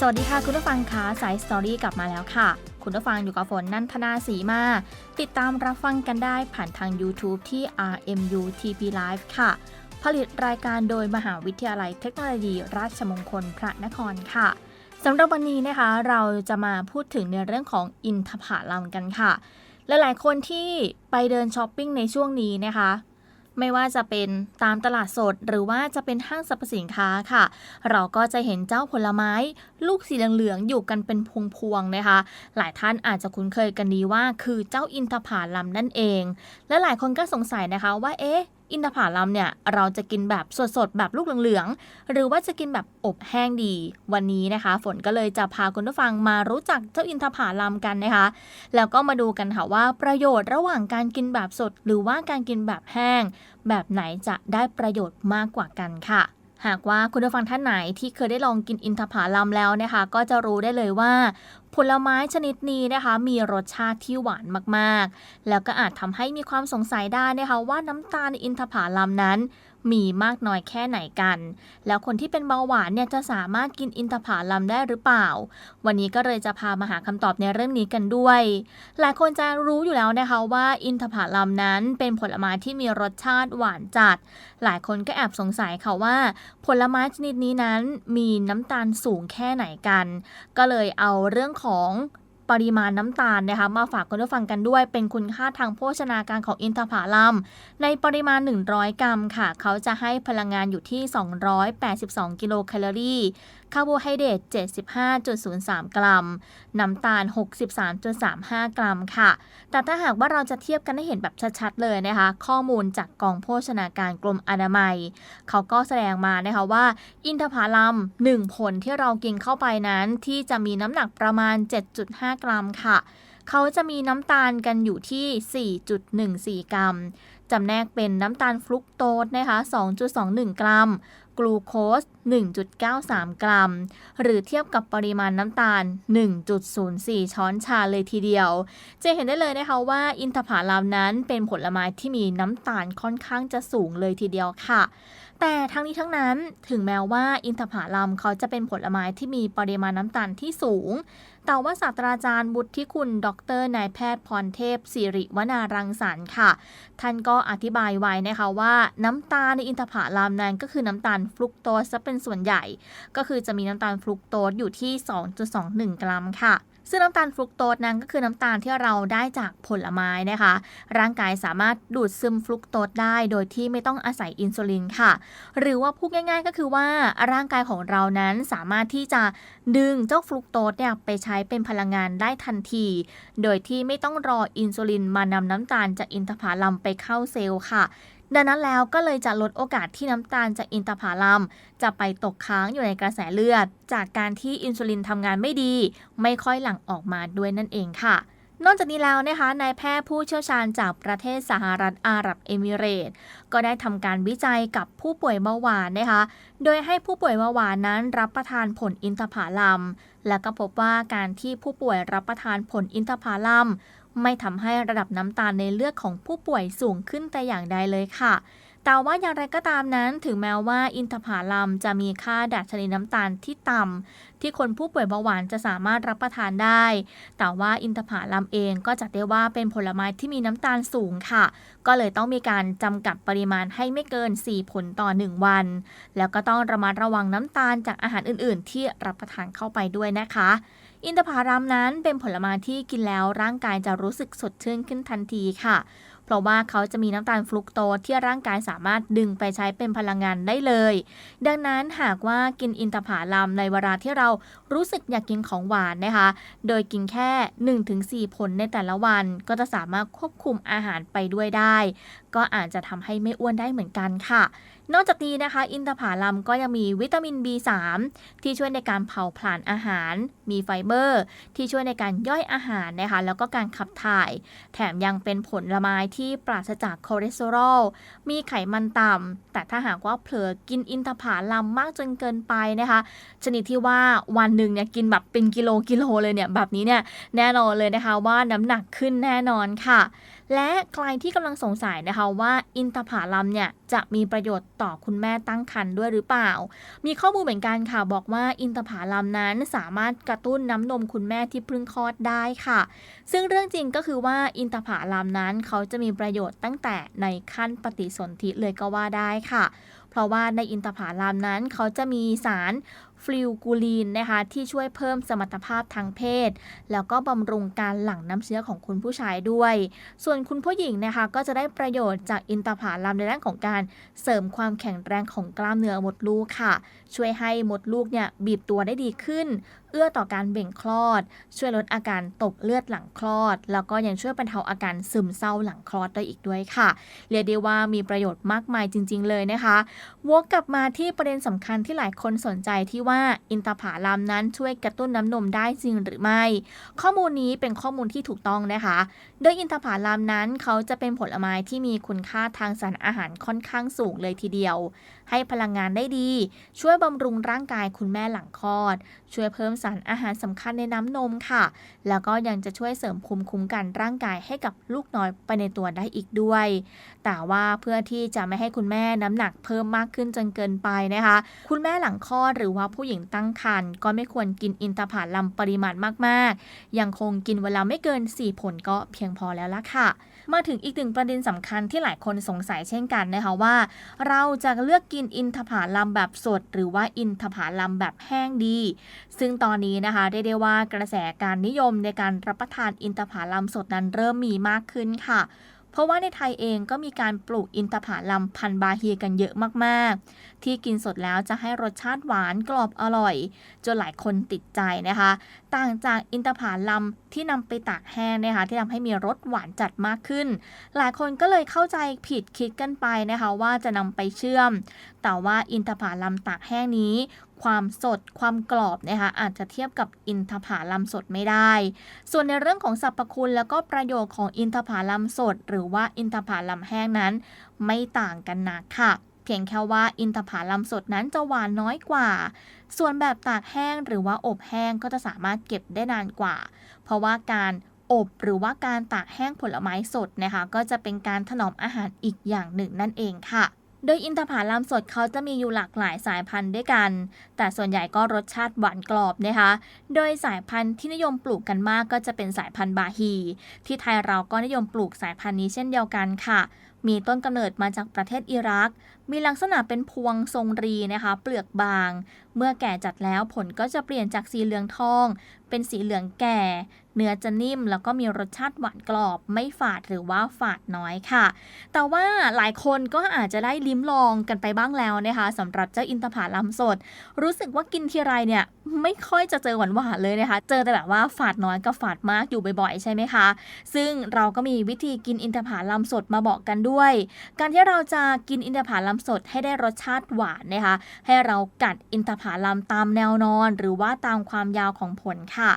สวัสดีค่ะ คุณผู้ฟังคะสายสตอรี่กลับมาแล้วค่ะ คุณผู้ฟังอยู่กับฝนนันทนาสีมา ติดตามรับฟังกันได้ผ่านทาง YouTube ที่ RMU TP Live ค่ะ ผลิตรายการโดยมหาวิทยาลัยเทคโนโลยี ราชมงคลพระนครค่ะสำหรับวันนี้นะคะเราจะมาพูดถึงในเรื่องของอินทผลัมกันค่ะ หลายๆคนที่ไปเดินช้อปปิ้งในช่วงนี้นะคะ ไม่ว่าจะเป็นตามตลาดสด หรือว่าจะเป็นห้างสรรพสินค้าค่ะ เราก็จะเห็นเจ้าผลไม้ ลูกสีเหลืองๆอยู่กันเป็นพวงๆนะคะ หลายท่านอาจจะคุ้นเคยกันดีว่า คือเจ้าอินทผลัมนั่นเอง และหลายคนก็สงสัยนะคะว่าเอ๊ะ อินทผลัมเนี่ยเราจะกินแบบสดๆ แบบลูกเหลืองๆ หรือว่าจะกินแบบอบแห้งดี วันนี้นะคะ ฝนก็เลยจะพาคุณผู้ฟังมารู้จักเจ้าอินทผลัมกันนะคะ แล้วก็มาดูกันค่ะว่าประโยชน์ระหว่างการกินแบบสด หรือว่าการกินแบบแห้ง แบบไหนจะได้ประโยชน์มากกว่ากันค่ะ หากว่าคุณผู้ฟังท่านไหนที่เคยได้ลองกินอินทผลัมแล้วนะคะ ก็จะรู้ได้เลยว่า ผลไม้ชนิดนี้นะคะ มีรสชาติที่หวานมากๆ แล้วก็อาจทำให้มีความสงสัยได้นะคะ ว่าน้ำตาลในอินทผลัมนั้น มีมากน้อยแค่ไหนกัน แล้วคนที่เป็นเบาหวานเนี่ยจะสามารถกินอินทผลัมได้หรือเปล่า วันนี้ก็เลยจะพามาหาคำตอบในเรื่องนี้กันด้วย หลายคนจะรู้อยู่แล้วนะคะว่าอินทผลัมนั้นเป็นผลไม้ที่มีรสชาติหวานจัด หลายคนก็แอบสงสัยค่ะว่า ผลไม้ชนิดนี้นั้นมีน้ำตาลสูงแค่ไหนกัน ก็เลยเอาเรื่องของ ปริมาณน้ำตาลนะคะมาฝากคุณผู้ฟังกันด้วย เป็นคุณค่าทางโภชนาการของอินทผลัม ในปริมาณ 100 กรัมค่ะ เขาจะให้พลังงานอยู่ที่ 282 กิโลแคลอรี่คาร์โบไฮเดรต 75.03 กรัม น้ำตาล 63.35 กรัมค่ะ แต่ถ้าหากว่าเราจะเทียบกันให้เห็นแบบชัดๆเลยนะคะ ข้อมูลจากกองโภชนาการกรมอนามัย เขาก็แสดงมานะคะว่า อินทผลัม 1 ผลที่เรากินเข้าไปนั้นที่จะมีน้ำหนักประมาณ 7.5 กรัมค่ะเขาจะมีน้ำตาลกันอยู่ที่ 4.14 กรัม จำแนกเป็นน้ำตาลฟลุกโตสนะคะ 2.21 กรัม กลูโคส 1.93 กรัม หรือเทียบกับปริมาณน้ำตาล 1.04 ช้อนชาเลยทีเดียว จะเห็นได้เลยนะคะว่าอินทผลัมนั้นเป็นผลไม้ที่มีน้ำตาลค่อนข้างจะสูงเลยทีเดียวค่ะ แต่ทั้งนี้ทั้งนั้นถึงแม้ว่าอินทผลัมเขาจะเป็นผลไม้ที่มีปริมาณน้ำตาลที่สูง แต่ว่าศาสตราจารย์บุตรที่คุณ ดรนายแพทย์พรเทพสิริวนารังสรรค์ค่ะ ท่านก็อธิบายไว้นะคะว่าน้ำตาลในอินทผลัมนั้นก็คือน้ำตาลฟลุกโตสซะเป็นส่วนใหญ่ ก็คือจะมีน้ำตาลฟลุกโตสอยู่ที่ 2.21 กรัมค่ะ ซึ่งน้ำตาลฟลุกโตสนั้นก็คือน้ำตาลที่เราได้จากผลไม้นะคะ ร่างกายสามารถดูดซึมฟลุกโตสได้โดยที่ไม่ต้องอาศัยอินซูลินค่ะ หรือว่าพูดง่าย ๆ ก็คือว่าร่างกายของเรานั้นสามารถที่จะดึงเจ้าฟลุกโตสเนี่ยไปใช้เป็นพลังงานได้ทันที โดยที่ไม่ต้องรออินซูลินมานำน้ำตาลจากอินทผลัมไปเข้าเซลล์ค่ะ ดังนั้นแล้วก็เลยจะลดโอกาสที่น้ำตาลจากอินทผลัม จะไปตกค้างอยู่ในกระแสเลือด จากการที่อินซูลินทำงานไม่ดี ไม่ค่อยหลั่งออกมาด้วยนั่นเองค่ะนอกจากนี้แล้วนะคะนายแพทย์ผู้เชี่ยวชาญจากประเทศสหรัฐอาหรับเอมิเรตส์ก็ได้ทำการวิจัยกับผู้ป่วยเบาหวานนะคะ โดยให้ผู้ป่วยเบาหวานนั้นรับประทานผลอินทผลัม และก็พบว่าการที่ผู้ป่วยรับประทานผลอินทผลัม ไม่ทำให้ระดับน้ำตาลในเลือดของผู้ป่วยสูงขึ้นแต่อย่างใดเลยค่ะ แต่ว่าอย่างไรก็ตามนั้น ถึงแม้ว่าอินทผลัมจะมีค่าดัชนีน้ำตาลที่ต่ำที่คนผู้ป่วยเบาหวานจะสามารถรับประทานได้ แต่ว่าอินทผลัมเองก็จัดได้ว่าเป็นผลไม้ที่มีน้ำตาลสูงค่ะ ก็เลยต้องมีการจำกัดปริมาณให้ไม่เกิน 4 ผลต่อ 1 วัน แล้วก็ต้องระมัดระวังน้ำตาลจากอาหารอื่น ๆ ที่รับประทานเข้าไปด้วยนะคะ อินทผลัมนั้นเป็นผลไม้ที่กินแล้วร่างกายจะรู้สึกสดชื่นขึ้นทันทีค่ะ เพราะว่าเขาจะมีน้ำตาลฟลุกโตที่ร่างกายสามารถดึงไปใช้เป็นพลังงานได้เลย ดังนั้นหากว่ากินอินทผลัมในเวลาที่เรารู้สึกอยากกินของหวานนะคะ โดยกินแค่ 1-4 ผลในแต่ละวัน ก็จะสามารถควบคุมอาหารไปด้วยได้ก็อาจจะทำให้ไม่อ้วนได้เหมือนกันค่ะ นอกจากนี้นะคะ อินทผลัมก็ยังมีวิตามิน B3 ที่ช่วยในการเผาผลาญอาหาร มีไฟเบอร์ ที่ช่วยในการย่อยอาหารนะคะ แล้วก็การขับถ่าย แถมยังเป็นผลไม้ที่ปราศจากคอเลสเตอรอล มีไขมันต่ำ แต่ถ้าหากว่าเผลอกินอินทผลัมมากจนเกินไปนะคะ ชนิดที่ว่าวันหนึ่งเนี่ยกินแบบเป็นกิโลกิโลเลยเนี่ยแบบนี้เนี่ยแน่นอนเลยนะคะว่าน้ำหนักขึ้นแน่นอนค่ะ และใครที่กำลังสงสัยนะคะว่าอินทผลัมเนี่ยจะมีประโยชน์ต่อคุณแม่ตั้งครรภ์ด้วยหรือเปล่า มีข้อมูลเหมือนกันค่ะบอกว่าอินทผลัมนั้นสามารถกระตุ้นน้ำนมคุณแม่ที่เพิ่งคลอดได้ค่ะ ซึ่งเรื่องจริงก็คือว่าอินทผลัมนั้นเขาจะมีประโยชน์ตั้งแต่ในขั้นปฏิสนธิเลยก็ว่าได้ค่ะ เพราะว่าในอินทผลัมนั้นเขาจะมีสาร ฟลิวกูลีนนะคะที่ช่วยเพิ่มสมรรถภาพทางเพศ แล้วก็บำรุงการหลั่งน้ำเชื้อของคุณผู้ชายด้วย ส่วนคุณผู้หญิงนะคะก็จะได้ประโยชน์จากอินทผลัมในด้านของการเสริมความแข็งแรงของกล้ามเนื้อมดลูกค่ะ ช่วยให้มดลูกเนี่ยบีบตัวได้ดีขึ้นเอื้อต่อการเบ่งคลอด ช่วยลดอาการตกเลือดหลังคลอด แล้วก็ยังช่วยบรรเทาอาการซึมเศร้าหลังคลอดได้อีกด้วยค่ะ เรียกได้ว่ามีประโยชน์มากมายจริง ๆ เลยนะคะวกกลับมาที่ประเด็นสำคัญที่หลายคนสนใจที่ว่าอินทผลัมนั้นช่วยกระตุ้นน้ำนมได้จริงหรือไม่ ข้อมูลนี้เป็นข้อมูลที่ถูกต้องนะคะ โดยอินทผลัมนั้นเขาจะเป็นผลไม้ที่มีคุณค่าทางสารอาหารค่อนข้างสูงเลยทีเดียว ให้พลังงานได้ดี ช่วยบำรุงร่างกายคุณแม่หลังคลอด ช่วยเพิ่มสารอาหารสำคัญในน้ำนมค่ะ แล้วก็ยังจะช่วยเสริมภูมิคุ้มกันร่างกายให้กับลูกน้อยไปในตัวได้อีกด้วย แต่ว่าเพื่อที่จะไม่ให้คุณแม่น้ำหนักเพิ่มมากขึ้นจนเกินไปนะคะ คุณแม่หลังคลอดหรือว่าผู้หญิงตั้งครรภ์ก็ไม่ควรกินอินทผลัมปริมาณมากๆ ยังคงกินเวลาไม่เกิน 4 ผลก็เพียงพอแล้วล่ะค่ะ มาถึงอีกหนึ่งประเด็นสำคัญที่หลายคนสงสัยเช่นกันนะคะว่า เราจะเลือกกินอินทผลัมแบบสด หรือว่าอินทผลัมแบบแห้งดี ซึ่งตอนนี้นะคะได้ได้ว่ากระแสการนิยมในการรับประทานอินทผลัมสดนั้นเริ่มมีมากขึ้นค่ะ เพราะว่าในไทยเองก็มีการปลูกอินทผลัมพันธุ์บาเฮียกันเยอะมากๆ ที่กินสดแล้วจะให้รสชาติหวานกรอบอร่อย จนหลายคนติดใจนะคะ ต่างจากอินทผลัมที่นำไปตากแห้งนะคะที่ทำให้มีรสหวานจัดมากขึ้น หลายคนก็เลยเข้าใจผิดคิดกันไปนะคะว่าจะนำไปเชื่อม แต่ว่าอินทผลัมตากแห้งนี้ ความสด ความกรอบนะคะอาจจะเทียบกับอินทผลัมสดไม่ได้ ส่วนในเรื่องของสรรพคุณแล้วก็ประโยชน์ของอินทผลัมสด หรือว่าอินทผลัมแห้งนั้น ไม่ต่างกันนักค่ะ เพียงแค่ว่าอินทผลัมสดนั้นจะหวานน้อยกว่า ส่วนแบบตากแห้งหรือว่าอบแห้งก็จะสามารถเก็บได้นานกว่า เพราะว่าการอบหรือว่าการตากแห้งผลไม้สดนะคะ ก็จะเป็นการถนอมอาหารอีกอย่างหนึ่งนั่นเองค่ะ โดยอินทผลัมสดเขาจะมีอยู่หลากหลายสายพันธุ์ด้วยกัน แต่ส่วนใหญ่ก็รสชาติหวานกรอบนะคะ โดยสายพันธุ์ที่นิยมปลูกกันมากก็จะเป็นสายพันธุ์บาฮี ที่ไทยเราก็นิยมปลูกสายพันธุ์นี้เช่นเดียวกันค่ะ มีต้นกำเนิดมาจากประเทศอิรัก มีลักษณะเป็นพวงทรงรีนะคะ เปลือกบาง เมื่อแก่จัดแล้วผลก็จะเปลี่ยนจากสีเหลืองทอง เป็นสีเหลืองแก่ เนื้อจะนิ่มแล้วก็มีรสชาติหวานกรอบ ไม่ฝาดหรือว่าฝาดน้อยค่ะ แต่ว่าหลายคนก็อาจจะได้ลิ้มลองกันไปบ้างแล้วนะคะสำหรับเจ้าอินทผลัมสด รู้สึกว่ากินทีไรเนี่ยไม่ค่อยจะเจอหวานหวานเลยนะคะ เจอแต่แบบว่าฝาดน้อยกับฝาดมากอยู่บ่อยๆ ใช่ไหมคะ ซึ่งเราก็มีวิธีกินอินทผลัมสดมาบอกกันด้วย การที่เราจะกินอินทผลัมสดให้ได้รสชาติหวานนะคะ ให้เรากัดอินทผลำตามแนวนอน หรือว่าตามความยาวของผลค่ะ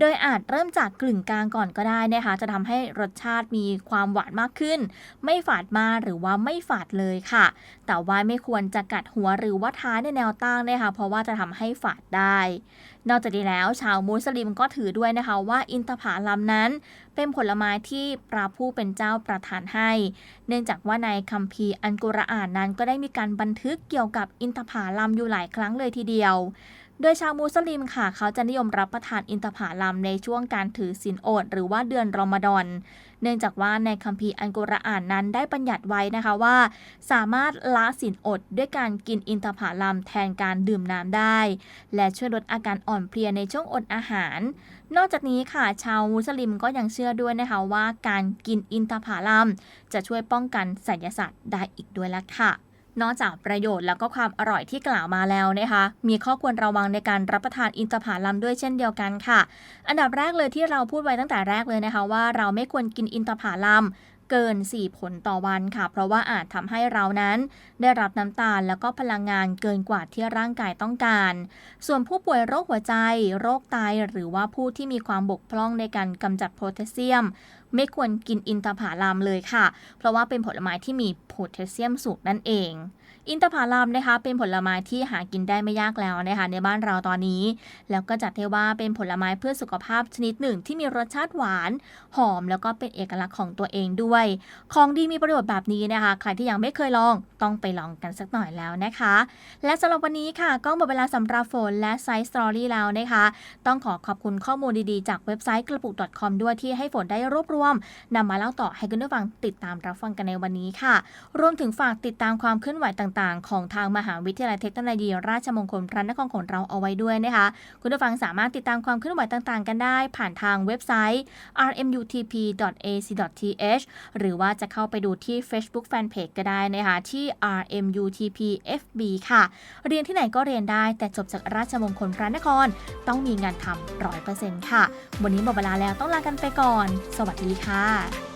โดยอาจเริ่มจากกลึงกลางก่อนก็ได้นะคะ จะทำให้รสชาติมีความหวานมากขึ้น ไม่ฝาดมากหรือว่าไม่ฝาดเลยค่ะ แต่ว่าไม่ควรจะกัดหัวหรือว่าท้ายในแนวตั้งนะคะ เพราะว่าจะทำให้ฝาดได้ นอกจากนี้แล้วชาวมุสลิมก็ถือด้วยนะคะว่าอินทผลัมนั้น เป็นผลไม้ที่พระผู้เป็นเจ้าประทานให้ เนื่องจากว่าในคัมภีร์อันกุรอานนั้นก็ได้มีการบันทึกเกี่ยวกับอินทผลัมอยู่หลายครั้งเลยทีเดียว โดยชาวมุสลิมค่ะ เขาจะนิยมรับประทานอินทผลัมในช่วงการถือศีลอด หรือว่าเดือนรอมฎอน เนื่องจากว่าในคัมภีร์อันกุรอานนั้นได้บัญญัติไว้นะคะว่า สามารถละศีลอดด้วยการกินอินทผลัมแทนการดื่มน้ำได้ และช่วยลดอาการอ่อนเพลียในช่วงอดอาหาร นอกจากนี้ค่ะ ชาวมุสลิมก็ยังเชื่อด้วยนะคะว่าการกินอินทผลัมจะช่วยป้องกันไสยศาสตร์ได้อีกด้วยละค่ะ นอกจากประโยชน์แล้วก็ความอร่อยที่กล่าวมาแล้วนะคะ มีข้อควรระวังในการรับประทานอินทผลัมด้วยเช่นเดียวกันค่ะ อันดับแรกเลยที่เราพูดไว้ตั้งแต่แรกเลยนะคะ ว่าเราไม่ควรกินอินทผลัมเกิน 4 ผลต่อวันค่ะ เพราะว่าอาจทำให้เรานั้น ได้รับน้ำตาลแล้วก็พลังงานเกินกว่าที่ร่างกายต้องการ ส่วนผู้ป่วยโรคหัวใจ โรคไตหรือว่าผู้ที่มีความบกพร่องในการกำจัดโพแทสเซียม ไม่ควรกินอินทผลัมเลยค่ะ เพราะว่าเป็นผลไม้ที่มีโพแทสเซียมสูงนั่นเองอินทผลัมนะคะเป็นผลไม้ที่หากินได้ไม่ยากแล้วนะคะในบ้านเราตอนนี้ แล้วก็จัดได้ว่าเป็นผลไม้เพื่อสุขภาพชนิดหนึ่ง ที่มีรสชาติหวาน หอมแล้วก็เป็นเอกลักษณ์ของตัวเองด้วย ของดีมีประโยชน์แบบนี้นะคะ ใครที่ยังไม่เคยลองต้องไปลองกันสักหน่อยแล้วนะคะ และสำหรับวันนี้ค่ะก็หมดเวลาสำหรับฝนและไซส์สตอรี่แล้วนะคะ ต้องขอขอบคุณข้อมูลดีๆ จากเว็บไซต์กระปุก .com ด้วยที่ให้ฝนได้รวบรวมนำมาเล่าต่อให้คุณผู้ฟังติดตามรับฟังกันในวันนี้ค่ะ รวมถึงฝากติดตามความเคลื่อนไหวต่างๆ ของทางมหาวิทยาลัยเทคโนโลยี ราชมงคลพระนครของเราเอาไว้ด้วยนะคะ คุณผู้ฟังสามารถติดตามความเคลื่อนไหวต่างๆ กันได้ ผ่านทางเว็บไซต์ rmutp.ac.th หรือว่าจะเข้าไปดูที่ Facebook Fanpage ก็ได้นะคะที่ rmutpfb ค่ะ เรียนที่ไหนก็เรียนได้ แต่จบจากราชมงคลพระนคร ต้องมีงานทำร้อยเปอร์เซ็นต์ค่ะ วันนี้หมดเวลาแล้วต้องลากันไปก่อน สวัสดีค่ะ